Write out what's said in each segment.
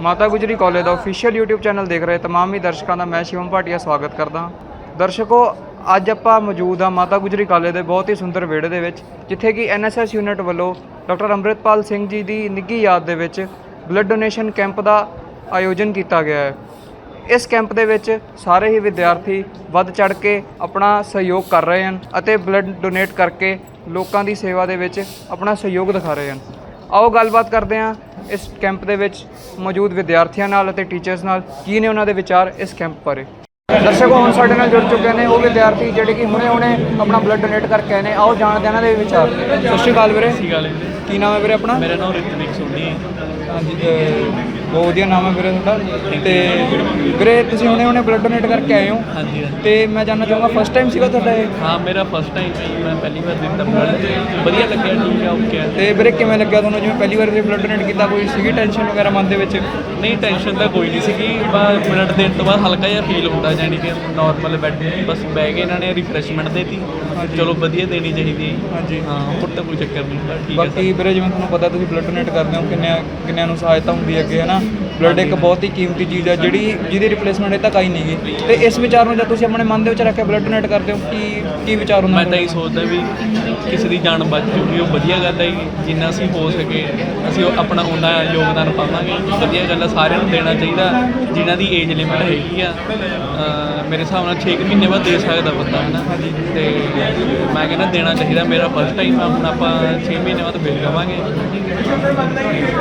ਮਾਤਾ ਗੁਜਰੀ ਕਾਲਜ ਦਾ official YouTube channel ਦੇਖ ਰਹੇ ਤਮਾਮ ਹੀ ਦਰਸ਼ਕਾਂ ਦਾ ਮੈਂ ਸ਼ਿਵਮ ਭਾਟੀਆ ਸਵਾਗਤ ਕਰਦਾ। ਹਾਂ ਦਰਸ਼ਕੋ, ਅੱਜ ਆਪਾਂ ਮੌਜੂਦ ਹਾਂ ਮਾਤਾ ਗੁਜਰੀ ਕਾਲਜ ਦੇ ਬਹੁਤ ਹੀ ਸੁੰਦਰ ਵਿਹੜੇ ਦੇ ਵਿੱਚ, ਜਿੱਥੇ ਕਿ NSS ਯੂਨਿਟ ਵੱਲੋਂ ਡਾਕਟਰ ਅੰਮ੍ਰਿਤਪਾਲ ਸਿੰਘ ਜੀ ਦੀ ਨਿੱਘੀ ਯਾਦ ਦੇ ਵਿੱਚ ਬਲੱਡ ਡੋਨੇਸ਼ਨ ਕੈਂਪ ਦਾ ਆਯੋਜਨ ਕੀਤਾ ਗਿਆ ਹੈ। ਇਸ ਕੈਂਪ ਦੇ ਵਿੱਚ ਸਾਰੇ ਹੀ ਵਿਦਿਆਰਥੀ ਵੱਧ ਚੜ ਕੇ ਆਪਣਾ ਸਹਿਯੋਗ ਕਰ ਰਹੇ ਹਨ ਅਤੇ ਬਲੱਡ ਡੋਨੇਟ ਕਰਕੇ ਲੋਕਾਂ ਦੀ ਸੇਵਾ ਦੇ ਵਿੱਚ ਆਪਣਾ ਸਹਿਯੋਗ ਦਿਖਾ ਰਹੇ ਹਨ। ਆਓ ਗੱਲਬਾਤ ਕਰਦੇ ਹਾਂ ਇਸ ਕੈਂਪ ਦੇ ਵਿੱਚ ਮੌਜੂਦ ਵਿਦਿਆਰਥੀਆਂ ਨਾਲ ਅਤੇ ਟੀਚਰਸ ਨਾਲ। ਕੀ ਨੇ ਉਹਨਾਂ ਦੇ ਵਿਚਾਰ ਇਸ ਕੈਂਪ ਬਾਰੇ? ਦਰਸ਼ਕੋ ਹੁਣ ਸਾਡੇ ਨਾਲ ਜੁੜ ਚੁੱਕੇ ਨੇ ਉਹ ਵਿਦਿਆਰਥੀ ਜਿਹੜੇ ਕਿ ਹੁਣੇ ਹੁਣੇ ਆਪਣਾ ਬਲੱਡ ਡੋਨੇਟ ਕਰਕੇ ਆਏ ਨੇ। ਆਓ ਜਾਣਦੇ ਇਹਨਾਂ ਦੇ ਵਿਚਾਰ। ਸਤਿ ਸ਼੍ਰੀ ਅਕਾਲ ਵੀਰੇ। ਕੀ ਨਾਮ ਹੈ ਵੀਰੇ ਆਪਣਾ? ਮੇਰਾ ਨਾਮ ਰਿਤਵਿਕ ਸੋਨੀ ਹੈ। ਹਾਂਜੀ ਬਹੁਤ ਵਧੀਆ ਨਾਮ ਹੈ ਵੀਰੇ ਤੁਹਾਡਾ ਤੇ ਵੀਰੇ ਤੁਸੀਂ ਹੁਣੇ ਹੁਣੇ ਬਲੱਡ ਡੋਨੇਟ ਕਰਕੇ ਆਏ ਹੋ। ਹਾਂਜੀ ਹਾਂਜੀ। ਤੇ ਮੈਂ ਜਾਣਨਾ ਚਾਹੂੰਗਾ ਫਸਟ ਟਾਈਮ ਸੀਗਾ ਤੁਹਾਡਾ ਇਹ? ਹਾਂ ਮੇਰਾ ਫਸਟ ਟਾਈਮ ਸੀ। ਮੈਂ ਪਹਿਲੀ ਵਾਰ ਦਿੱਤਾ ਬਲੱਡ ਵਧੀਆ ਲੱਗਿਆ ਠੀਕ ਹੈ ਓਕੇ ਹੈ ਤੇ ਵੀਰੇ ਕਿਵੇਂ ਲੱਗਿਆ ਤੁਹਾਨੂੰ? ਜਿਵੇਂ ਪਹਿਲੀ ਵਾਰ ਤੁਸੀਂ ਬਲੱਡ ਡੋਨੇਟ ਕੀਤਾ ਕੋਈ ਸੀਗੀ ਟੈਨਸ਼ਨ ਵਗੈਰਾ ਮਨ ਦੇ ਵਿੱਚ? ਨਹੀਂ ਟੈਨਸ਼ਨ ਤਾਂ ਕੋਈ ਨਹੀਂ ਸੀਗੀ। ਬਸ ਬਲੱਡ ਦੇਣ ਤੋਂ ਬਾਅਦ ਹਲਕਾ ਜਿਹਾ ਫੀਲ ਹੁੰਦਾ ਜਾਨੀ ਕਿ ਨਾਰਮਲ ਬੈੱਡ ਬਸ ਬਹਿ ਕੇ ਇਹਨਾਂ ਨੇ ਰਿਫਰੈਸ਼ਮੈਂਟ ਦੇਤੀ। ਚਲੋ ਵਧੀਆ ਦੇਣੀ ਚਾਹੀਦੀ ਹੈ ਹਾਂਜੀ। ਹਾਂ ਹੋਰ ਤਾਂ ਕੋਈ ਚੱਕਰ ਨਹੀਂ। ਬਸ ਠੀਕ ਹੈ ਬਾਕੀ ਵੀਰੇ ਜਿਵੇਂ ਤੁਹਾਨੂੰ ਪਤਾ ਤੁਸੀਂ ਬਲੱਡ ਡੋਨੇਟ ਕਰਦੇ ਹੋ ਕਿੰਨਿਆਂ ਕਿੰਨਿਆਂ ਨੂੰ ਸਹਾਇਤਾ ਹੁੰਦੀ ਹੈ ਅੱਗੇ ਹੈ ਨਾ? ਬਲੱਡ ਇੱਕ ਬਹੁਤ ਹੀ ਕੀਮਤੀ ਚੀਜ਼ ਹੈ ਜਿਹੜੀ ਜਿਹਦੀ ਰਿਪਲੇਸਮੈਂਟ ਇਹ ਤੱਕ ਆਈ ਨਹੀਂਗੀ ਤੇ ਇਸ ਵਿਚਾਰ ਨੂੰ ਜਦ ਤੁਸੀਂ ਆਪਣੇ ਮਨ ਦੇ ਵਿੱਚ ਰੱਖ ਕੇ ਬਲੱਡ ਡੋਨੇਟ ਕਰਦੇ ਹੋ ਕੀ ਕੀ ਵਿਚਾਰ ਹੁੰਦਾ ਮੈਂ ਤਾਂ ਇਹ ਸੋਚਦਾ ਵੀ ਕਿਸੇ ਦੀ ਜਾਨ ਬਚ ਜੂਗੀ ਉਹ ਵਧੀਆ ਗੱਲ ਹੈ। ਜਿੰਨਾ ਅਸੀਂ ਹੋ ਸਕੇ ਅਸੀਂ ਆਪਣਾ ਉਹਨਾਂ ਯੋਗਦਾਨ ਪਾਵਾਂਗੇ। ਵਧੀਆ ਗੱਲ ਹੈ ਸਾਰਿਆਂ ਨੂੰ ਦੇਣਾ ਚਾਹੀਦਾ ਜਿਨ੍ਹਾਂ ਦੀ ਏਜ ਲਿਮਿਟ ਹੈਗੀ ਆ। ਮੇਰੇ ਹਿਸਾਬ ਨਾਲ 6 ਮਹੀਨੇ ਬਾਅਦ ਦੇ ਸਕਦਾ ਬੰਦਾ ਹੈ ਨਾ ਤੇ ਮੈਂ ਕਹਿੰਦਾ ਦੇਣਾ ਚਾਹੀਦਾ ਮੇਰਾ ਫਸਟ ਟਾਈਮ ਹੁਣ ਆਪਾਂ 6 ਮਹੀਨੇ ਬਾਅਦ ਫਿਰ ਜਾਵਾਂਗੇ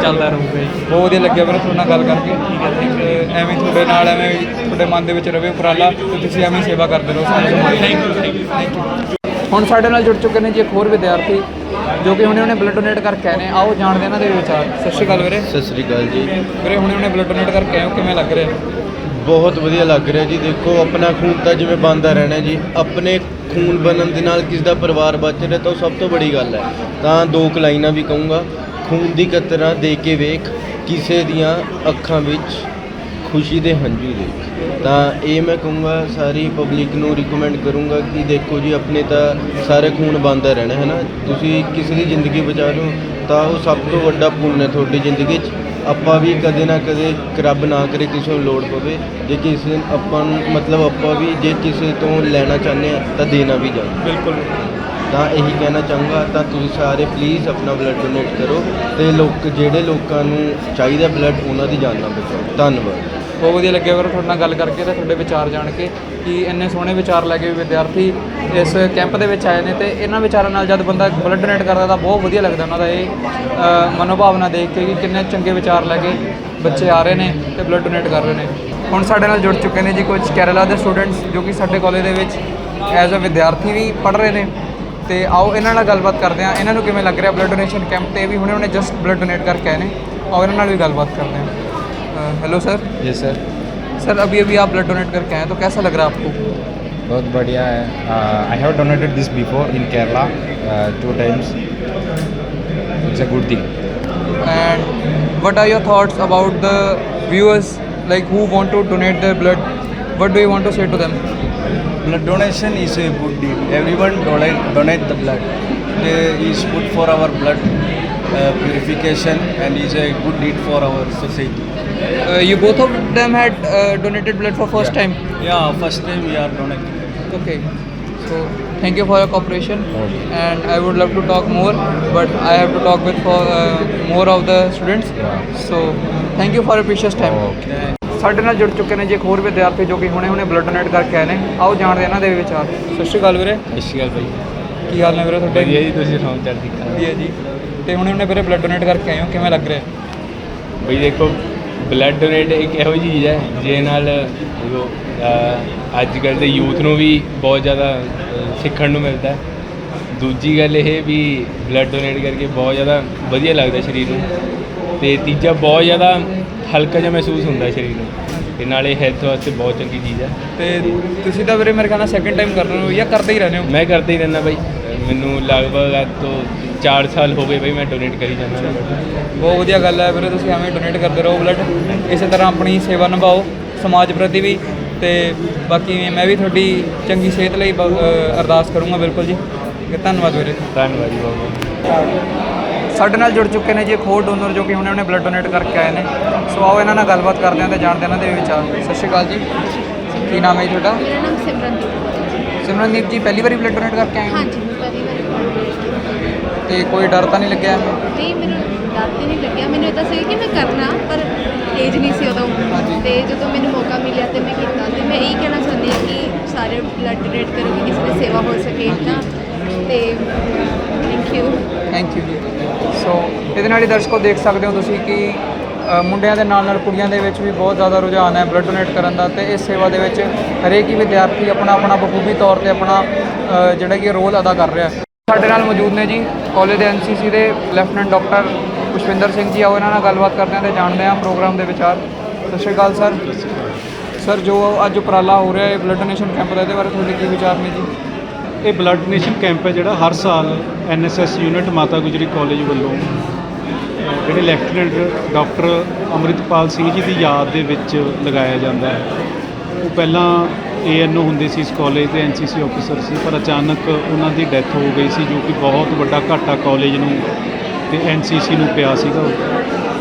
ਚੱਲਦਾ ਰਹੂਗਾ ਜੀ। ਬਹੁਤ ਵਧੀਆ ਲੱਗਿਆ ਵੀਰੇ ਤੁਹਾਡੇ ਨਾਲ ਗੱਲ ਕਰਕੇ। ਤੇ ਐਵੇਂ ਤੁਹਾਡੇ ਨਾਲ ਐਵੇਂ ਹੀ ਤੁਹਾਡੇ ਮਨ ਦੇ ਵਿੱਚ ਰਵੇ ਉਪਰਾਲਾ ਤੇ ਤੁਸੀਂ ਐਵੇਂ ਹੀ ਸੇਵਾ ਕਰਦੇ ਰਹੋ। ਸਾਨੂੰ ਸਮਾਜ ਦੀ। ਥੈਂਕ ਯੂ ਥੈਂਕ ਯੂ ਹੁਣ ਸਾਡੇ ਨਾਲ ਜੁੜ ਚੁੱਕੇ ਨੇ ਜੀ ਇੱਕ ਹੋਰ ਵਿਦਿਆਰਥੀ ਜੋ ਕਿ ਹੁਣੇ ਹੁਣੇ ਬਲੱਡ ਡੋਨੇਟ ਕਰਕੇ ਆਏ ਨੇ। ਆਓ ਜਾਣਦੇ ਇਹਨਾਂ ਦੇ ਵਿਚਾਰ। ਸਤਿ ਸ਼੍ਰੀ ਅਕਾਲ ਵੀਰੇ। ਸਤਿ ਸ੍ਰੀ ਅਕਾਲ ਜੀ। ਵੀਰੇ ਹੁਣੇ ਹੁਣੇ ਬਲੱਡ ਡੋਨੇਟ ਕਰਕੇ ਆਏ ਹੋ। ਕਿਵੇਂ ਲੱਗ ਰਿਹਾ? ਬਹੁਤ ਵਧੀਆ ਲੱਗ ਰਿਹਾ ਜੀ। ਦੇਖੋ ਆਪਣਾ ਖੂਨ ਤਾਂ ਜਿਵੇਂ ਬਣਦਾ ਰਹਿਣਾ ਜੀ। ਆਪਣੇ ਖੂਨ ਬਣਨ ਦੇ ਨਾਲ ਕਿਸ ਦਾ ਪਰਿਵਾਰ ਬਚ ਰਿਹਾ ਤਾਂ ਉਹ ਸਭ ਤੋਂ ਬੜੀ ਗੱਲ ਹੈ। ਤਾਂ ਦੋ ਕੁ ਲਾਈਨਾਂ ਵੀ ਕਹੂੰਗਾ। ਖੂਨ ਦੀ ਕਤਰਾ ਦੇ ਕੇ ਵੇਖ, ਕਿਸੇ ਦੀਆਂ ਅੱਖਾਂ ਵਿੱਚ ਖੁਸ਼ੀ ਦੇ ਹੰਝੂ ਦੇਖ। ਤਾਂ ਇਹ ਮੈਂ ਕਹੂੰਗਾ, ਸਾਰੀ ਪਬਲਿਕ ਨੂੰ ਰਿਕਮੈਂਡ ਕਰੂੰਗਾ ਕਿ ਦੇਖੋ ਜੀ, ਆਪਣੇ ਤਾਂ ਸਾਰੇ ਖੂਨ ਬਣਦਾ ਰਹਿਣਾ ਹੈ ਨਾ ਤੁਸੀਂ ਕਿਸੇ ਦੀ ਜ਼ਿੰਦਗੀ ਬਚਾ ਲਓ ਤਾਂ ਉਹ ਸਭ ਤੋਂ ਵੱਡਾ ਪੁੰਨ ਹੈ ਤੁਹਾਡੀ ਜ਼ਿੰਦਗੀ 'ਚ। ਆਪਾਂ ਵੀ ਕਦੇ ਨਾ ਕਦੇ ਰੱਬ ਨਾ ਕਰੇ, ਕਿਸੇ ਨੂੰ ਲੋੜ ਪਵੇ। ਜੇ ਕਿਸੇ ਆਪਾਂ ਨੂੰ, ਮਤਲਬ ਆਪਾਂ ਵੀ ਜੇ ਕਿਸੇ ਤੋਂ ਲੈਣਾ ਚਾਹੁੰਦੇ ਆ, ਤਾਂ ਦੇਣਾ ਵੀ ਜਾਣਾ ਬਿਲਕੁਲ। ਤਾਂ ਇਹੀ ਕਹਿਣਾ ਚਾਹੂੰਗਾ ਤਾਂ ਤੁਸੀਂ ਸਾਰੇ ਪਲੀਜ਼ ਆਪਣਾ ਬਲੱਡ ਡੋਨੇਟ ਕਰੋ ਤੇ ਲੋਕ ਜਿਹੜੇ ਲੋਕਾਂ ਨੂੰ ਚਾਹੀਦਾ ਬਲੱਡ ਉਹਨਾਂ ਦੀ ਜਾਨ ਨਾ ਬਚਾਓ। ਧੰਨਵਾਦ। ਬਹੁਤ ਵਧੀਆ ਲੱਗਿਆ ਵੀਰੇ ਤੁਹਾਡੇ ਨਾਲ ਗੱਲ ਕਰਕੇ ਤੇ ਤੁਹਾਡੇ ਵਿਚਾਰ ਜਾਣ ਕੇ ਕਿ ਇੰਨੇ ਸੋਹਣੇ ਵਿਚਾਰ ਲੈ ਕੇ ਵਿਦਿਆਰਥੀ ਇਸ ਕੈਂਪ ਦੇ ਵਿੱਚ ਆਏ ਨੇ ਤੇ ਇਹਨਾਂ ਵਿਚਾਰਾਂ ਨਾਲ ਜਦ ਬੰਦਾ ਬਲੱਡ ਡੋਨੇਟ ਕਰਦਾ ਤਾਂ ਬਹੁਤ ਵਧੀਆ ਲੱਗਦਾ ਉਹਨਾਂ ਦਾ ਇਹ ਅ, ਮਨੋਭਾਵਨਾ ਦੇਖ ਕੇ ਕਿ ਕਿੰਨੇ ਚੰਗੇ ਵਿਚਾਰ ਲੈ ਕੇ ਬੱਚੇ ਆ ਰਹੇ ਨੇ ਤੇ ਬਲੱਡ ਡੋਨੇਟ ਕਰ ਰਹੇ ਨੇ। ਹੁਣ ਸਾਡੇ ਨਾਲ ਜੁੜ ਚੁੱਕੇ ਨੇ ਜੀ ਕੁਝ ਕੇਰਲਾ ਦੇ ਸਟੂਡੈਂਟਸ ਜੋ ਕਿ ਸਾਡੇ ਕਾਲਜ ਦੇ ਵਿੱਚ ਐਜ਼ ਅ ਵਿਦਿਆਰਥੀ ਵੀ ਪੜ੍ਹ ਰਹੇ ਨੇ। ਤੇ ਆਓ ਇਹਨਾਂ ਨਾਲ ਗੱਲਬਾਤ ਕਰਦੇ ਹਾਂ ਇਹਨਾਂ ਨੂੰ ਕਿਵੇਂ ਲੱਗ ਰਿਹਾ ਬਲੱਡ ਡੋਨੇਸ਼ਨ ਕੈਂਪ ਤੇ ਇਹ ਵੀ ਹੁਣੇ ਹੁਣੇ ਜਸਟ ਬਲੱਡ ਡੋਨੇਟ ਕਰਕੇ ਆਏ ਨੇ ਆਓ ਇਹਨਾਂ ਨਾਲ ਵੀ ਗੱਲਬਾਤ ਕਰਦੇ ਹਾਂ hello sir ji sir sir अभी अभी आप ब्लड डोनेट करके आए तो कैसा लग रहा है आपको बहुत बढ़िया है I have donated this before in Kerala two times it's a good thing and what are your thoughts about the viewers like who want to donate their blood what do you want to say to them Blood donation is a good deed. Everyone donate, donate the blood. It is good for our blood uh, purification and is a good deed for our society. uh, you both of them had uh, donated blood for first time Yeah, first time we are donating. okay so thank you for your cooperation and i would love to talk more but i have to talk with for, uh, more of the students so thank you for your precious time Okay. ਸਾਡੇ ਨਾਲ ਜੁੜ ਚੁੱਕੇ ਨੇ ਜੀ ਇੱਕ ਹੋਰ ਵਿਦਿਆਰਥੀ ਜੋ ਕਿ ਹੁਣੇ ਹੁਣੇ ਬਲੱਡ ਡੋਨੇਟ ਕਰਕੇ ਆਏ ਨੇ ਆਓ ਜਾਣਦੇ ਇਹਨਾਂ ਦੇ ਵਿਚਾਰ। ਸਤਿ ਸ਼੍ਰੀ ਅਕਾਲ ਵੀਰੇ। ਸਤਿ ਸ਼੍ਰੀ ਅਕਾਲ ਭਾਈ ਕੀ ਹਾਲ ਨੇ ਵੀਰੇ ਤੁਹਾਡੇ? ਵਧੀਆ ਜੀ ਤੁਸੀਂ ਸੁਣਾਓ ਚੜ੍ਹਦੀ ਕਲਾ ਵਧੀਆ ਜੀ। ਤੇ ਹੁਣੇ ਹੁਣੇ ਵੀਰੇ ਬਲੱਡ ਡੋਨੇਟ ਕਰਕੇ ਆਏ ਹੋ ਕਿਵੇਂ ਲੱਗ ਰਿਹਾ? ਬਈ ਦੇਖੋ ਬਲੱਡ ਡੋਨੇਟ ਇੱਕ ਇਹੋ ਜਿਹੀ ਚੀਜ਼ ਹੈ ਜਿਹਦੇ ਨਾਲ ਅੱਜ ਕੱਲ੍ਹ ਦੇ ਯੂਥ ਨੂੰ ਵੀ ਬਹੁਤ ਜ਼ਿਆਦਾ ਸਿੱਖਣ ਨੂੰ ਮਿਲਦਾ ਹੈ। ਦੂਜੀ ਗੱਲ ਇਹ ਵੀ ਬਲੱਡ ਡੋਨੇਟ ਕਰਕੇ ਬਹੁਤ ਜ਼ਿਆਦਾ ਵਧੀਆ ਲੱਗਦਾ ਸਰੀਰ ਨੂੰ। ਤੇ ਤੀਜਾ ਬਹੁਤ ਜ਼ਿਆਦਾ ਹਲਕਾ ਜਿਹਾ ਮਹਿਸੂਸ ਹੁੰਦਾ ਸਰੀਰ ਨੂੰ। ਤੇ ਨਾਲੇ ਹੈਲਥ ਵਾਸਤੇ ਬਹੁਤ ਚੰਗੀ ਚੀਜ਼ ਹੈ ਤੇ ਤੁਸੀਂ ਤਾਂ ਵੀਰੇ ਮੇਰੇ ਖਿਆਲ ਨਾਲ ਸੈਕਿੰਡ ਟਾਈਮ ਕਰ ਰਹੇ ਹੋ ਜਾਂ ਕਰਦੇ ਹੀ ਰਹਿੰਦੇ ਹੋ? ਮੈਂ ਕਰਦਾ ਹੀ ਰਹਿੰਦਾ ਬਾਈ। ਮੈਨੂੰ ਲਗਭਗ ਅੱਜ ਤੋਂ 4 ਸਾਲ ਹੋ ਗਏ ਬਈ ਮੈਂ ਡੋਨੇਟ ਕਰੀ ਜਾਂਦਾ ਬਹੁਤ ਵਧੀਆ ਗੱਲ ਹੈ ਵੀਰੇ ਤੁਸੀਂ ਐਵੇਂ ਡੋਨੇਟ ਕਰਦੇ ਰਹੋ ਬਲੱਡ ਇਸੇ ਤਰ੍ਹਾਂ ਆਪਣੀ ਸੇਵਾ ਨਿਭਾਓ ਸਮਾਜ ਪ੍ਰਤੀ ਵੀ। ਤੇ ਬਾਕੀ ਮੈਂ ਵੀ ਤੁਹਾਡੀ ਚੰਗੀ ਸਿਹਤ ਲਈ ਬ- ਅਰਦਾਸ ਕਰੂੰਗਾ ਬਿਲਕੁਲ ਜੀ। ਧੰਨਵਾਦ ਵੀਰੇ। ਧੰਨਵਾਦ ਜੀ ਬਹੁਤ ਬਹੁਤ ਸਾਡੇ ਨਾਲ ਜੁੜ ਚੁੱਕੇ ਨੇ ਜੀ ਇੱਕ ਹੋਰ ਡੋਨਰ ਜੋ ਕਿ ਹੁਣੇ ਹੁਣੇ ਬਲੱਡ ਡੋਨੇਟ ਕਰਕੇ ਆਏ ਨੇ। ਸੋ ਆਓ ਇਹਨਾਂ ਨਾਲ ਗੱਲਬਾਤ ਕਰਦੇ ਹਾਂ ਤੇ ਜਾਣਦੇ ਹਾਂ ਇਹਨਾਂ ਦੇ ਵਿਚਾਰ। ਸਤਿ ਸ਼੍ਰੀ ਅਕਾਲ ਜੀ। ਕੀ ਨਾਮ ਹੈ ਜੀ ਤੁਹਾਡਾ? ਮੇਰਾ ਨਾਮ ਸਿਮਰਨਦੀਪ ਸਿਮਰਨਦੀਪ ਜੀ ਪਹਿਲੀ ਵਾਰੀ ਬਲੱਡ ਡੋਨੇਟ ਕਰਕੇ ਆਏ ਹੋ? ਹਾਂਜੀ ਮੈਂ ਪਹਿਲੀ ਵਾਰੀ ਤੇ ਕੋਈ ਡਰ ਤਾਂ ਨਹੀਂ ਲੱਗਿਆ ਨਹੀਂ ਮੈਨੂੰ ਡਰ ਤੇ ਨਹੀਂ ਲੱਗਿਆ। ਮੈਨੂੰ ਇਦਾਂ ਸੀ ਕਿ ਮੈਂ ਕਰਨਾ ਪਰ ਏਜ ਨਹੀਂ ਸੀ ਉਦੋਂ। ਤੇ ਜਦੋਂ ਮੈਨੂੰ ਮੌਕਾ ਮਿਲਿਆ ਤੇ ਮੈਂ ਕੀਤਾ। ਤੇ ਮੈਂ ਇਹੀ ਕਹਿਣਾ ਚਾਹੁੰਦੀ ਹਾਂ ਕਿ ਸਾਰੇ ਬਲੱਡ ਡੋਨੇਟ ਕਰੋ ਕਿ ਕਿਸੇ ਦੀ ਸੇਵਾ ਹੋ ਸਕੇ ਤਾਂ ਤੇ ਥੈਂਕ ਯੂ ਥੈਂਕ ਯੂ ਜੀ ਸੋ ਇਹਦੇ ਨਾਲ ਹੀ ਦਰਸ਼ਕੋ ਦੇਖ ਸਕਦੇ ਹੋ ਤੁਸੀਂ ਕਿ ਅ, ਮੁੰਡਿਆਂ ਦੇ ਨਾਲ ਨਾਲ ਕੁੜੀਆਂ ਦੇ ਵਿੱਚ ਵੀ ਬਹੁਤ ਜ਼ਿਆਦਾ ਰੁਝਾਨ ਹੈ ਬਲੱਡ ਡੋਨੇਟ ਕਰਨ ਦਾ ਤੇ ਇਸ ਸੇਵਾ ਦੇ ਵਿੱਚ ਹਰੇਕ ਹੀ ਵਿਦਿਆਰਥੀ ਆਪਣਾ ਆਪਣਾ ਬਖੂਬੀ ਤੌਰ ਤੇ ਆਪਣਾ ਅ, ਜਿਹੜਾ ਕਿ ਰੋਲ ਅਦਾ ਕਰ ਰਿਹਾ ਹੈ। ਸਾਡੇ ਨਾਲ ਮੌਜੂਦ ਨੇ ਜੀ ਕਾਲਜ ਦੇ ਐਨਸੀਸੀ ਦੇ ਲੈਫਟੀਨੈਂਟ ਡਾਕਟਰ ਪੁਸ਼ਪਿੰਦਰ ਸਿੰਘ ਜੀ ਆਓ ਇਹਨਾਂ ਨਾਲ ਗੱਲਬਾਤ ਕਰਦੇ ਹਾਂ ਤੇ ਜਾਣਦੇ ਹਾਂ ਪ੍ਰੋਗਰਾਮ ਦੇ ਵਿਚਾਰ। ਸਤਿ ਸ਼੍ਰੀ ਅਕਾਲ ਸਰ ਸਰ ਜੋ ਅੱਜ ਉਪਰਾਲਾ ਹੋ ਰਿਹਾ ਹੈ ਬਲੱਡ ਡੋਨੇਸ਼ਨ ਕੈਂਪ ਦਾ ਇਹਦੇ ਬਾਰੇ ਤੁਹਾਡੇ ਕੀ ਵਿਚਾਰ ਨੇ ਜੀ? ਇਹ ਬਲੱਡ ਡੋਨੇਸ਼ਨ ਕੈਂਪ ਹੈ ਜਿਹੜਾ ਹਰ ਸਾਲ ਐਨਐਸਐਸ ਯੂਨਿਟ ਮਾਤਾ ਗੁਜਰੀ ਕਾਲਜ ਵੱਲੋਂ ਜਿਹੜੇ ਲੈਫਟੀਨੈਂਟ ਡਾਕਟਰ ਅੰਮ੍ਰਿਤਪਾਲ ਸਿੰਘ ਜੀ ਦੀ ਯਾਦ ਦੇ ਵਿੱਚ ਲਗਾਇਆ ਜਾਂਦਾ ਹੈ। ਉਹ ਪਹਿਲਾਂ ਏਐਨਓ ਹੁੰਦੇ ਸੀ ਇਸ ਕਾਲਜ ਦੇ ਐਨਸੀਸੀ ਆਫੀਸਰ ਸੀ, ਪਰ ਅਚਾਨਕ ਉਹਨਾਂ ਦੀ ਡੈਥ ਹੋ ਗਈ ਸੀ, ਜੋ ਕਿ ਬਹੁਤ ਵੱਡਾ ਘਾਟਾ ਕਾਲਜ ਨੂੰ ਤੇ ਐਨਸੀਸੀ ਨੂੰ ਪਿਆ ਸੀਗਾ।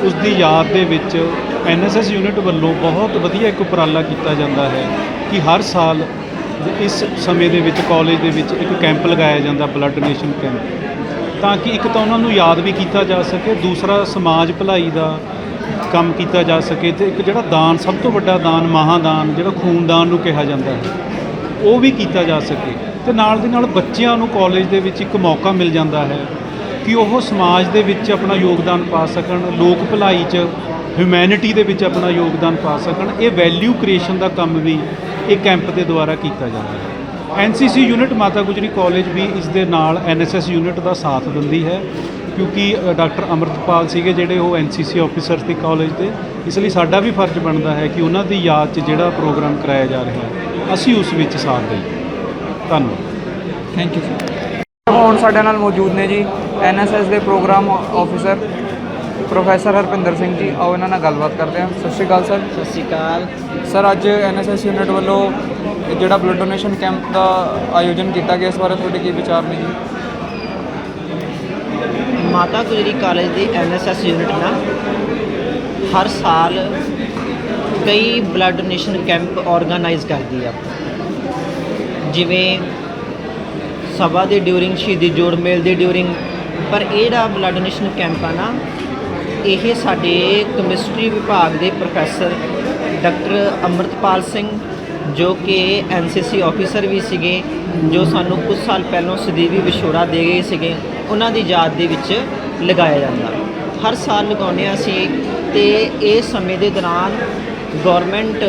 ਉਸ ਦੀ ਯਾਦ ਦੇ ਵਿੱਚ ਐਨਐਸਐਸ ਯੂਨਿਟ ਵੱਲੋਂ ਬਹੁਤ ਵਧੀਆ ਇੱਕ ਉਪਰਾਲਾ ਕੀਤਾ ਜਾਂਦਾ ਹੈ ਕਿ ਹਰ ਸਾਲ ਇਸ ਸਮੇਂ ਦੇ ਵਿੱਚ ਕਾਲਜ ਦੇ ਵਿੱਚ ਇੱਕ ਕੈਂਪ ਲਗਾਇਆ ਜਾਂਦਾ ਬਲੱਡ ਡੋਨੇਸ਼ਨ ਕੈਂਪ ਤਾਂ ਕਿ ਇੱਕ ਤਾਂ ਉਹਨਾਂ ਨੂੰ ਯਾਦ ਵੀ ਕੀਤਾ ਜਾ ਸਕੇ, ਦੂਸਰਾ ਸਮਾਜ ਭਲਾਈ ਦਾ ਕੰਮ ਕੀਤਾ ਜਾ ਸਕੇ ਤੇ ਇੱਕ ਜਿਹੜਾ ਦਾਨ, ਸਭ ਤੋਂ ਵੱਡਾ ਦਾਨ ਮਹਾਦਾਨ ਜਿਹੜਾ ਖੂਨਦਾਨ ਨੂੰ ਕਿਹਾ ਜਾਂਦਾ ਹੈ, ਉਹ ਵੀ ਕੀਤਾ ਜਾ ਸਕੇ ਤੇ ਨਾਲ ਦੇ ਨਾਲ ਬੱਚਿਆਂ ਨੂੰ ਕਾਲਜ ਦੇ ਵਿੱਚ ਇੱਕ ਮੌਕਾ ਮਿਲ ਜਾਂਦਾ ਹੈ ਕਿ ਉਹ ਸਮਾਜ ਦੇ ਵਿੱਚ ਆਪਣਾ ਯੋਗਦਾਨ ਪਾ ਸਕਣ, ਲੋਕ ਭਲਾਈ 'ਚ ਹਿਊਮੈਨਿਟੀ ਦੇ ਵਿੱਚ ਆਪਣਾ ਯੋਗਦਾਨ ਪਾ ਸਕਣ, ਇਹ ਵੈਲਿਊ ਕ੍ਰੀਏਸ਼ਨ ਦਾ ਕੰਮ ਵੀ ਇਹ ਕੈਂਪ ਦੇ ਦੁਆਰਾ ਕੀਤਾ ਜਾਂਦਾ ਹੈ। ਐਨਸੀਸੀ ਯੂਨਿਟ ਮਾਤਾ ਗੁਜਰੀ ਕਾਲਜ ਵੀ ਇਸ ਦੇ ਨਾਲ ਐਨਐਸਐਸ ਯੂਨਿਟ ਦਾ ਸਾਥ ਦਿੰਦੀ ਹੈ, ਕਿਉਂਕਿ ਡਾਕਟਰ ਅਮਰਤਪਾਲ ਸੀਗੇ ਜਿਹੜੇ ਉਹ ਐਨਸੀਸੀ ਆਫੀਸਰ ਸੀ ਕਾਲਜ ਦੇ। ਇਸ ਲਈ ਸਾਡਾ ਵੀ ਫਰਜ਼ ਬਣਦਾ ਹੈ ਕਿ ਉਹਨਾਂ ਦੀ ਯਾਦ 'ਚ ਜਿਹੜਾ ਪ੍ਰੋਗਰਾਮ ਕਰਾਇਆ ਜਾ ਰਿਹਾ ਹੈ, ਅਸੀਂ ਉਸ ਵਿੱਚ ਸਾਥ ਦੇਈਏ। ਧੰਨਵਾਦ। ਥੈਂਕ ਯੂ ਸਰ ਹੁਣ ਸਾਡੇ ਨਾਲ ਮੌਜੂਦ ਨੇ ਜੀ ਐਨਐਸਐਸ ਦੇ program officer professor Harpinder Singh ji ਆਓ ਇਹਨਾਂ ਨਾਲ ਗੱਲਬਾਤ ਕਰਦੇ ਹਾਂ। ਸਤਿ ਸ਼੍ਰੀ ਅਕਾਲ ਸਰ। ਸਤਿ ਸ਼੍ਰੀ ਅਕਾਲ। ਸਰ ਅੱਜ ਐਨਐਸਐਸ ਯੂਨਿਟ ਵੱਲੋਂ ਜਿਹੜਾ ਬਲੱਡ ਡੋਨੇਸ਼ਨ ਕੈਂਪ ਦਾ ਆਯੋਜਨ ਕੀਤਾ ਗਿਆ ਇਸ ਬਾਰੇ ਤੁਹਾਡੇ ਕੀ ਵਿਚਾਰ ਨੇ ਜੀ? ਮਾਤਾ ਗੁਜਰੀ ਕਾਲਜ ਦੀ ਐਨਐਸਐਸ ਯੂਨਿਟ ਨਾ ਹਰ ਸਾਲ ਕਈ ਬਲੱਡ ਡੋਨੇਸ਼ਨ ਕੈਂਪ ਆਰਗੇਨਾਈਜ਼ ਕਰਦੀ ਆ। ਜਿਵੇਂ ਸਭਾ ਦੇ ਡਿਊਰਿੰਗ ਸ਼ਹੀਦੀ ਜੋੜ ਮੇਲ ਦੇ ਡਿਊਰਿੰਗ ਪਰ ਇਹ ਜਿਹੜਾ ਬਲੱਡ ਡੋਨੇਸ਼ਨ ਕੈਂਪ ਆ ਨਾ ਇਹ ਸਾਡੇ ਕੈਮਿਸਟਰੀ ਵਿਭਾਗ ਦੇ ਪ੍ਰੋਫੈਸਰ ਡਾਕਟਰ ਅਮਰਤਪਾਲ ਸਿੰਘ, ਜੋ ਕਿ ਐਨਸੀਸੀ ਆਫੀਸਰ ਵੀ ਸੀਗੇ, ਜੋ ਸਾਨੂੰ ਕੁਝ ਸਾਲ ਪਹਿਲਾਂ ਸਦੀਵੀ ਵਿਛੋੜਾ ਦੇ ਗਏ ਸੀਗੇ, ਉਹਨਾਂ ਦੀ ਯਾਦ ਦੇ ਵਿੱਚ ਲਗਾਇਆ ਜਾਂਦਾ। ਹਰ ਸਾਲ ਲਗਾਉਂਦੇ ਹਾਂ ਅਸੀਂ ਤੇ ਇਹ ਸਮੇਂ ਦੇ ਦੌਰਾਨ ਗਵਰਨਮੈਂਟ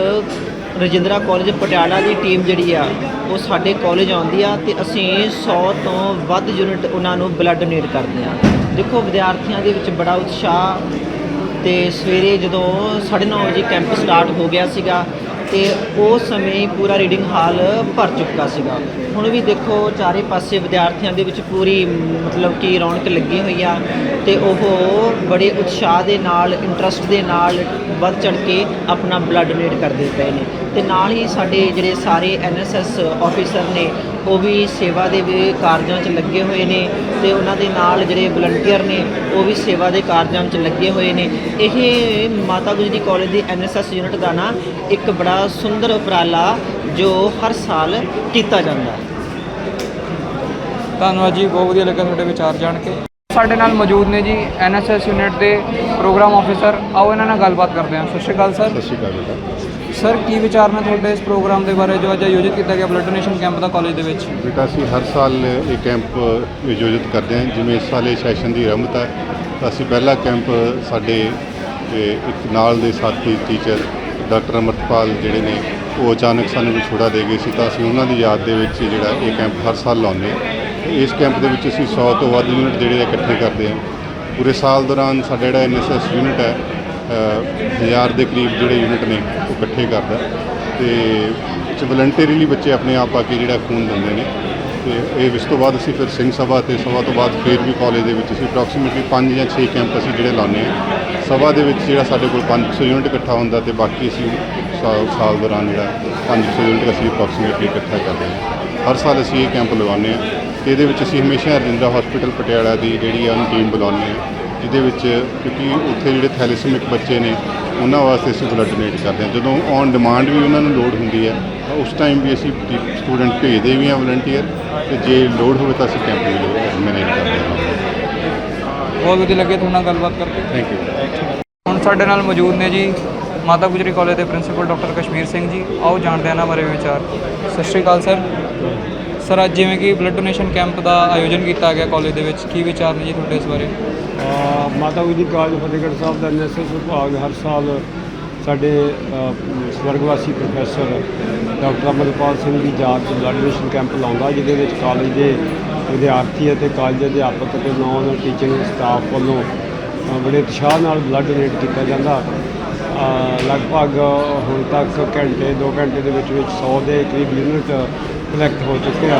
ਰਜਿੰਦਰਾ ਕਾਲਜ ਪਟਿਆਲਾ ਦੀ ਟੀਮ ਜਿਹੜੀ ਆ, ਉਹ ਸਾਡੇ ਕਾਲਜ ਆਉਂਦੀ ਆ ਤੇ ਅਸੀਂ 100 ਤੋਂ ਵੱਧ ਯੂਨਿਟ ਉਹਨਾਂ ਨੂੰ ਬਲੱਡ ਡੋਨੇਟ ਕਰਦੇ ਆ ਦੇਖੋ, ਵਿਦਿਆਰਥੀਆਂ ਦੇ ਵਿੱਚ ਬੜਾ ਉਤਸ਼ਾਹ ਤੇ ਸਵੇਰੇ ਜਦੋਂ 9:30 ਵਜੇ ਕੈਂਪ ਸਟਾਰਟ ਹੋ ਗਿਆ ਸੀਗਾ ਤੇ ਉਸ ਸਮੇਂ ਪੂਰਾ ਰੀਡਿੰਗ ਹਾਲ ਭਰ ਚੁੱਕਾ ਸੀਗਾ। ਹੁਣ ਵੀ ਦੇਖੋ, ਚਾਰੇ ਪਾਸੇ ਵਿਦਿਆਰਥੀਆਂ ਦੇ ਵਿੱਚ ਪੂਰੀ ਮਤਲਬ ਕਿ ਰੌਣਕ ਲੱਗੀ ਹੋਈ ਆ ਤੇ ਉਹ ਬੜੇ ਉਤਸ਼ਾਹ ਦੇ ਨਾਲ ਇੰਟਰਸਟ ਦੇ ਨਾਲ ਵੱਧ ਚੜ ਕੇ ਆਪਣਾ ਬਲੱਡ ਡੋਨੇਟ ਕਰਦੇ ਪਏ ਨੇ। ਤੇ ਨਾਲ ਹੀ ਸਾਡੇ ਜਿਹੜੇ ਸਾਰੇ ਐਨਐਸਐਸ ਆਫੀਸਰ ਨੇ ਉਹ ਵੀ ਸੇਵਾ ਦੇ ਵੀ ਕਾਰਜਾਂ 'ਚ ਲੱਗੇ ਹੋਏ ਨੇ ਤੇ ਉਹਨਾਂ ਦੇ ਨਾਲ ਜਿਹੜੇ ਵਲੰਟੀਅਰ ਨੇ, ਉਹ ਵੀ ਸੇਵਾ ਦੇ ਕਾਰਜਾਂ 'ਚ ਲੱਗੇ ਹੋਏ ਨੇ। ਇਹ ਮਾਤਾ ਗੁਜਰੀ ਕਾਲਜ ਦੀ ਐਨਐਸਐਸ ਯੂਨਿਟ ਦਾ ਨਾ ਇੱਕ ਬੜਾ ਸੁੰਦਰ ਉਪਰਾਲਾ ਜੋ ਹਰ ਸਾਲ ਕੀਤਾ ਜਾਂਦਾ। ਧੰਨਵਾਦ ਜੀ, ਬਹੁਤ ਵਧੀਆ ਲੱਗਾ ਤੁਹਾਡੇ ਵਿਚਾਰ ਜਾਣ ਕੇ। ਸਾਡੇ ਨਾਲ ਮੌਜੂਦ ਨੇ ਜੀ ਐਨਐਸਐਸ ਯੂਨਿਟ ਦੇ ਪ੍ਰੋਗਰਾਮ ਆਫੀਸਰ ਆਓ ਇਹਨਾਂ ਨਾਲ ਗੱਲਬਾਤ ਕਰਦੇ ਹਾਂ। ਸਤਿ ਸ਼੍ਰੀ ਅਕਾਲ ਸਰ। ਸਤਿ ਸ਼੍ਰੀ ਅਕਾਲ ਬੇਟਾ ਸਰ ਕੀ ਵਿਚਾਰ ਨੇ ਤੁਹਾਡੇ ਇਸ ਪ੍ਰੋਗਰਾਮ ਦੇ ਬਾਰੇ ਜੋ ਅੱਜ ਆਯੋਜਿਤ ਕੀਤਾ ਗਿਆ ਬਲੱਡ ਡੋਨੇਸ਼ਨ ਕੈਂਪ ਦਾ ਕਾਲਜ ਦੇ ਵਿੱਚ? ਬੇਟਾ ਅਸੀਂ ਹਰ ਸਾਲ ਇਹ ਕੈਂਪ ਆਯੋਜਿਤ ਕਰਦੇ ਹਾਂ। ਜਿਵੇਂ ਇਸ ਸਾਲ ਇਹ ਸੈਸ਼ਨ ਦੀ ਰਮਤ ਹੈ ਤਾਂ ਅਸੀਂ ਪਹਿਲਾ ਕੈਂਪ ਸਾਡੇ ਇੱਕ ਨਾਲ ਦੇ ਸਾਥੀ ਟੀਚਰ ਡਾਕਟਰ ਅਮਰਪਾਲ ਜਿਹੜੇ ਨੇ ਉਹ ਅਚਾਨਕ ਸਾਨੂੰ ਵਿਛੋੜਾ ਦੇ ਗਏ ਸੀ। ਤਾਂ ਅਸੀਂ ਉਹਨਾਂ ਦੀ ਯਾਦ ਦੇ ਵਿੱਚ ਜਿਹੜਾ ਇਹ ਕੈਂਪ ਹਰ ਸਾਲ ਲਾਉਂਦੇ ਹਾਂ। ਇਸ ਕੈਂਪ ਦੇ ਵਿੱਚ ਅਸੀਂ 100 ਤੋਂ ਵੱਧ ਯੂਨਿਟ ਜਿਹੜੇ ਇਕੱਠੇ ਕਰਦੇ ਹਾਂ। ਪੂਰੇ ਸਾਲ ਦੌਰਾਨ ਸਾਡਾ ਜਿਹੜਾ ਐਨਐਸਐਸ ਯੂਨਿਟ ਹੈ ਹਜ਼ਾਰ ਦੇ ਕਰੀਬ ਜਿਹੜੇ ਯੂਨਿਟ ਨੇ, ਉਹ ਇਕੱਠੇ ਕਰਦਾ ਤੇ ਚ ਵਲੰਟੀਅਰਲੀ ਬੱਚੇ ਆਪਣੇ ਆਪ ਆ ਕੇ ਜਿਹੜਾ ਖੂਨ ਦਿੰਦੇ ਨੇ। ਤੇ ਇਹ ਇਸ ਤੋਂ ਬਾਅਦ ਅਸੀਂ ਫਿਰ ਸਿੰਘ ਸਭਾ ਤੇ ਸਭਾ ਤੋਂ ਬਾਅਦ ਫਿਰ ਵੀ ਕਾਲਜ ਦੇ ਵਿੱਚ ਅਸੀਂ ਅਪਰੋਕਸੀਮੇਟਲੀ 5 ਜਾਂ 6 ਕੈਂਪ ਅਸੀਂ ਜਿਹੜੇ ਲਾਉਂਦੇ ਹਾਂ। ਸਭਾ ਦੇ ਵਿੱਚ ਜਿਹੜਾ ਸਾਡੇ ਕੋਲ 500 ਯੂਨਿਟ ਇਕੱਠਾ ਹੁੰਦਾ ਤੇ ਬਾਕੀ ਅਸੀਂ ਸਾਲ ਸਾਲ ਦੌਰਾਨ ਜਿਹੜਾ 500 ਯੂਨਿਟ ਅਸੀਂ ਅਪਰੋਕਸੀਮੇਟਲੀ ਇਕੱਠਾ ਕਰਦੇ ਹਾਂ। ਹਰ ਸਾਲ ਅਸੀਂ ਇਹ ਕੈਂਪ ਲਗਾਉਂਦੇ ਹਾਂ। ਤੇ ਇਹਦੇ ਵਿੱਚ ਅਸੀਂ ਹਮੇਸ਼ਾ ਰਜਿੰਦਰਾ ਹਸਪੀਟਲ ਪਟਿਆਲਾ ਦੀ ਜਿਹੜੀ ਆ ਉਹਨੂੰ ਟੀਮ ਬੁਲਾਉਂਦੇ ਹਾਂ ਜਿਹਦੇ ਵਿੱਚ ਕਿਉਂਕਿ ਉੱਥੇ ਜਿਹੜੇ ਥੈਲੇਸੀਮਿਕ ਬੱਚੇ ਨੇ ਉਹਨਾਂ ਵਾਸਤੇ ਅਸੀਂ ਬਲੱਡ ਡੋਨੇਟ ਕਰਦੇ ਹਾਂ। ਜਦੋਂ ਔਨ ਡਿਮਾਂਡ ਵੀ ਉਹਨਾਂ ਨੂੰ ਲੋੜ ਹੁੰਦੀ ਹੈ ਤਾਂ ਉਸ ਟਾਈਮ ਵੀ ਅਸੀਂ ਸਟੂਡੈਂਟ ਭੇਜਦੇ ਵੀ ਹਾਂ ਵਲੰਟੀਅਰ ਤੇ ਜੇ ਲੋੜ ਹੋਵੇ ਤਾਂ ਅਸੀਂ ਕੈਂਪ ਵੀ ਮੈਨੇਜ ਕਰਦੇ ਹਾਂ। ਬਹੁਤ ਵਧੀਆ ਲੱਗੇ ਤੁਹਾਡੇ ਨਾਲ ਗੱਲਬਾਤ ਕਰਕੇ। ਥੈਂਕ ਯੂ ਹੁਣ ਸਾਡੇ ਨਾਲ ਮੌਜੂਦ ਨੇ ਜੀ ਮਾਤਾ ਗੁਜਰੀ ਕਾਲਜ ਦੇ ਪ੍ਰਿੰਸੀਪਲ ਡਾਕਟਰ ਕਸ਼ਮੀਰ ਸਿੰਘ ਜੀ। ਆਓ ਜਾਣਦੇ ਹਾਂ ਇਹਨਾਂ ਬਾਰੇ ਵਿਚਾਰ। ਸਤਿ ਸ਼੍ਰੀ ਅਕਾਲ ਸਰ। ਸਰ ਅੱਜ ਜਿਵੇਂ ਕਿ ਬਲੱਡ ਡੋਨੇਸ਼ਨ ਕੈਂਪ ਦਾ ਆਯੋਜਨ ਕੀਤਾ ਗਿਆ ਕਾਲਜ ਦੇ ਵਿੱਚ ਕੀ ਵਿਚਾਰ ਨੇ ਜੀ ਤੁਹਾਡੇ ਇਸ ਬਾਰੇ? ਅ, ਮਾਤਾ ਗੁਜਰੀ ਕਾਲਜ ਫਤਿਹਗੜ੍ਹ ਸਾਹਿਬ ਦਾ ਐਨਐਸਐਸ ਵਿਭਾਗ ਹਰ ਸਾਲ ਸਾਡੇ ਅ, ਸਵਰਗਵਾਸੀ ਪ੍ਰੋਫੈਸਰ ਡਾਕਟਰ ਅਮਰਪਾਲ ਸਿੰਘ ਦੀ ਯਾਦ 'ਚ ਬਲੱਡ ਡੋਨੇਸ਼ਨ ਕੈਂਪ ਲਾਉਂਦਾ ਜਿਹਦੇ ਵਿੱਚ ਕਾਲਜ ਦੇ ਵਿਦਿਆਰਥੀ ਅਤੇ ਕਾਲਜ ਦੇ ਅਧਿਆਪਕ ਅਤੇ ਨੌਨ ਟੀਚਿੰਗ ਸਟਾਫ ਵੱਲੋਂ ਅ, ਬੜੇ ਉਤਸ਼ਾਹ ਨਾਲ ਬਲੱਡ ਡੋਨੇਟ ਕੀਤਾ ਜਾਂਦਾ। ਅ, ਲਗਭਗ ਹੁਣ ਤੱਕ ਘੰਟੇ 2 ਘੰਟੇ ਦੇ ਵਿੱਚ ਵਿੱਚ 100 ਦੇ ਕਰੀਬ ਯੂਨਿਟ ਕਲੈਕਟ ਹੋ ਚੁੱਕੇ ਆ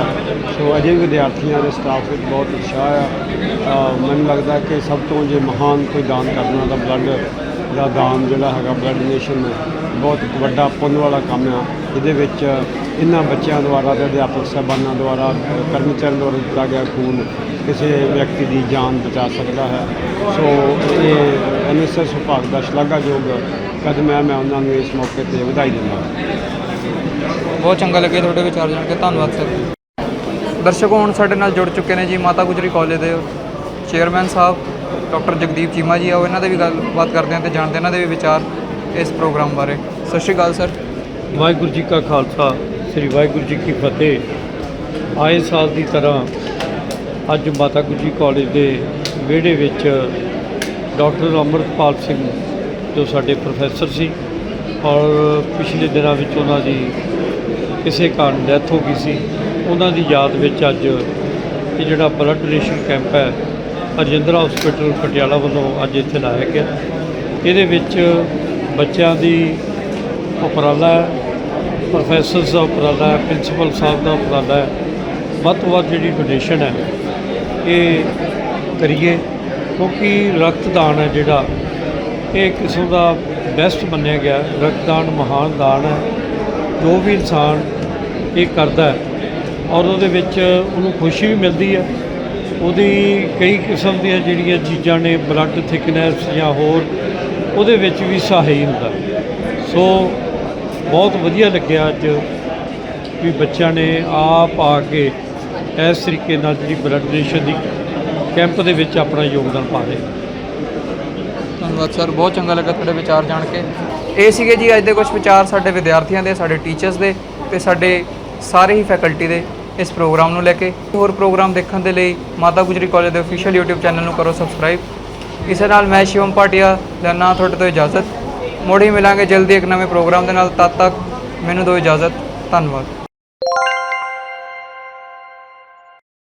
ਸੋ ਅਜੇ ਵੀ ਵਿਦਿਆਰਥੀਆਂ ਦੇ ਸਟਾਫ ਵਿੱਚ ਬਹੁਤ ਉਤਸ਼ਾਹ ਆ। ਮੈਨੂੰ ਲੱਗਦਾ ਕਿ ਸਭ ਤੋਂ ਜੇ ਮਹਾਨ ਕੋਈ ਦਾਨ ਕਰਨਾ ਦਾ ਬਲੱਡ ਦਾ ਦਾਨ ਜਿਹੜਾ ਹੈਗਾ ਬਲੱਡ ਡੋਨੇਸ਼ਨ ਬਹੁਤ ਵੱਡਾ ਪੁੰਨ ਵਾਲਾ ਕੰਮ ਆ। ਇਹਦੇ ਵਿੱਚ ਇਹਨਾਂ ਬੱਚਿਆਂ ਦੁਆਰਾ ਤੇ ਅਧਿਆਪਕ ਸਾਹਿਬਾਨਾਂ ਦੁਆਰਾ, ਕਰਮਚਾਰੀਆਂ ਦੁਆਰਾ ਦਿੱਤਾ ਗਿਆ ਖੂਨ ਕਿਸੇ ਵਿਅਕਤੀ ਦੀ ਜਾਨ ਬਚਾ ਸਕਦਾ ਹੈ। ਸੋ ਇਹ ਐਨਐਸਐਸ ਵਿਭਾਗ ਦਾ ਸ਼ਲਾਘਾਯੋਗ ਕਦਮ ਹੈ। ਮੈਂ ਉਹਨਾਂ ਨੂੰ ਇਸ ਮੌਕੇ ਤੇ ਵਧਾਈ ਦਿੰਦਾ ਬਹੁਤ ਚੰਗਾ ਲੱਗਿਆ ਤੁਹਾਡੇ ਵਿਚਾਰ ਜਾਣ ਕੇ, ਧੰਨਵਾਦ ਸਰ। ਦਰਸ਼ਕ ਹੁਣ ਸਾਡੇ ਨਾਲ ਜੁੜ ਚੁੱਕੇ ਨੇ ਜੀ ਮਾਤਾ ਗੁਜਰੀ ਕਾਲਜ ਦੇ ਚੇਅਰਮੈਨ ਸਾਹਿਬ ਡਾਕਟਰ ਜਗਦੀਪ ਚੀਮਾ ਜੀ, ਆਓ ਇਹਨਾਂ ਦੇ ਵੀ ਗੱਲਬਾਤ ਕਰਦੇ ਹਾਂ ਤੇ ਜਾਣਦੇ ਇਹਨਾਂ ਦੇ ਵੀ ਵਿਚਾਰ ਇਸ ਪ੍ਰੋਗਰਾਮ ਬਾਰੇ। ਸਤਿ ਸ਼੍ਰੀ ਅਕਾਲ ਸਰ। ਵਾਹਿਗੁਰੂ ਜੀ ਕਾ ਖਾਲਸਾ, ਸ੍ਰੀ ਵਾਹਿਗੁਰੂ ਜੀ ਕੀ ਫਤਿਹ। ਆਏ ਸਾਲ ਦੀ ਤਰ੍ਹਾਂ ਅੱਜ ਮਾਤਾ ਗੁਜਰੀ ਕਾਲਜ ਦੇ ਵਿਹੜੇ ਵਿੱਚ ਡਾਕਟਰ ਅਮਰਤਪਾਲ ਸਿੰਘ ਜੋ ਸਾਡੇ ਪ੍ਰੋਫੈਸਰ ਸੀ ਔਰ ਪਿਛਲੇ ਦਿਨਾਂ ਵਿੱਚ ਉਹਨਾਂ ਦੀ ਕਿਸੇ ਕਾਰਨ ਡੈਥ ਹੋ ਗਈ ਸੀ। ਉਹਨਾਂ ਦੀ ਯਾਦ ਵਿੱਚ ਅੱਜ ਇਹ ਜਿਹੜਾ ਬਲੱਡ ਡੋਨੇਸ਼ਨ ਕੈਂਪ ਹੈ ਰਜਿੰਦਰਾ ਹਸਪੀਟਲ ਪਟਿਆਲਾ ਵੱਲੋਂ ਅੱਜ ਇੱਥੇ ਲਾਇਆ ਗਿਆ। ਇਹਦੇ ਵਿੱਚ ਬੱਚਿਆਂ ਦੀ ਉਪਰਾਲਾ ਹੈ ਪ੍ਰੋਫੈਸਰਸ ਦਾ ਉਪਰਾਲਾ ਹੈ ਪ੍ਰਿੰਸੀਪਲ ਸਾਹਿਬ ਦਾ ਉਪਰਾਲਾ ਹੈ। ਵੱਧ ਤੋਂ ਵੱਧ ਜਿਹੜੀ ਡੋਨੇਸ਼ਨ ਹੈ, ਇਹ ਕਰੀਏ ਕਿਉਂਕਿ ਰਕਤਦਾਨ ਹੈ ਜਿਹੜਾ। ਇਹ ਕਿਸਮ ਦਾ ਬੈਸਟ ਮੰਨਿਆ ਗਿਆ, ਰਕਤਦਾਨ ਮਹਾਨ ਦਾਨ ਹੈ, ਜੋ ਵੀ ਇਨਸਾਨ ਇਹ ਕਰਦਾ ਹੈ, ਔਰ ਉਹਦੇ ਵਿੱਚ ਉਹਨੂੰ ਖੁਸ਼ੀ ਵੀ ਮਿਲਦੀ ਹੈ, ਉਹਦੀ ਕਈ ਕਿਸਮ ਦੀਆਂ ਜਿਹੜੀਆਂ ਚੀਜ਼ਾਂ ਨੇ ਬਲੱਡ ਥਿਕਨੈਸ ਜਾਂ ਹੋਰ, ਉਹਦੇ ਵਿੱਚ ਵੀ ਸਹਾਈ ਹੁੰਦਾ ਸੋ ਬਹੁਤ ਵਧੀਆ ਲੱਗਿਆ ਅੱਜ ਵੀ ਬੱਚਿਆਂ ਨੇ ਆਪ ਆ ਕੇ ਇਸ ਤਰੀਕੇ ਨਾਲ ਜਿਹੜੀ ਬਲੱਡ ਡੋਨੇਸ਼ਨ ਦੀ ਕੈਂਪ ਦੇ ਵਿੱਚ ਆਪਣਾ ਯੋਗਦਾਨ ਪਾ ਰਹੇ ਧੰਨਵਾਦ ਸਰ, ਬਹੁਤ ਚੰਗਾ ਲੱਗਾ ਤੁਹਾਡੇ ਵਿਚਾਰ ਜਾਣ ਕੇ। ਇਹ ਸੀਗੇ ਜੀ ਅੱਜ ਦੇ ਕੁਝ ਵਿਚਾਰ ਸਾਡੇ ਵਿਦਿਆਰਥੀਆਂ ਦੇ, ਸਾਡੇ ਟੀਚਰਸ ਦੇ ਤੇ ਸਾਡੇ ਸਾਰੇ ਹੀ ਫੈਕਲਟੀ ਦੇ ਇਸ ਪ੍ਰੋਗਰਾਮ ਨੂੰ ਲੈ ਕੇ। ਹੋਰ ਪ੍ਰੋਗਰਾਮ ਦੇਖਣ ਦੇ ਲਈ ਮਾਤਾ ਗੁਜਰੀ ਕਾਲਜ ਦੇ ਅਫੀਸ਼ੀਅਲ YouTube ਚੈਨਲ ਨੂੰ ਕਰੋ ਸਬਸਕ੍ਰਾਈਬ ਇਸੇ ਨਾਲ ਮੈਂ ਸ਼ਿਵਮ ਭਾਟੀਆ ਲੈਣਾ ਤੁਹਾਡੇ ਤੋਂ ਇਜਾਜ਼ਤ। ਮੁੜ ਹੀ ਮਿਲਾਂਗੇ ਜਲਦੀ ਇੱਕ ਨਵੇਂ ਪ੍ਰੋਗਰਾਮ ਦੇ ਨਾਲ, ਤਦ ਤੱਕ ਮੈਨੂੰ ਦਿਓ ਇਜਾਜ਼ਤ। ਧੰਨਵਾਦ।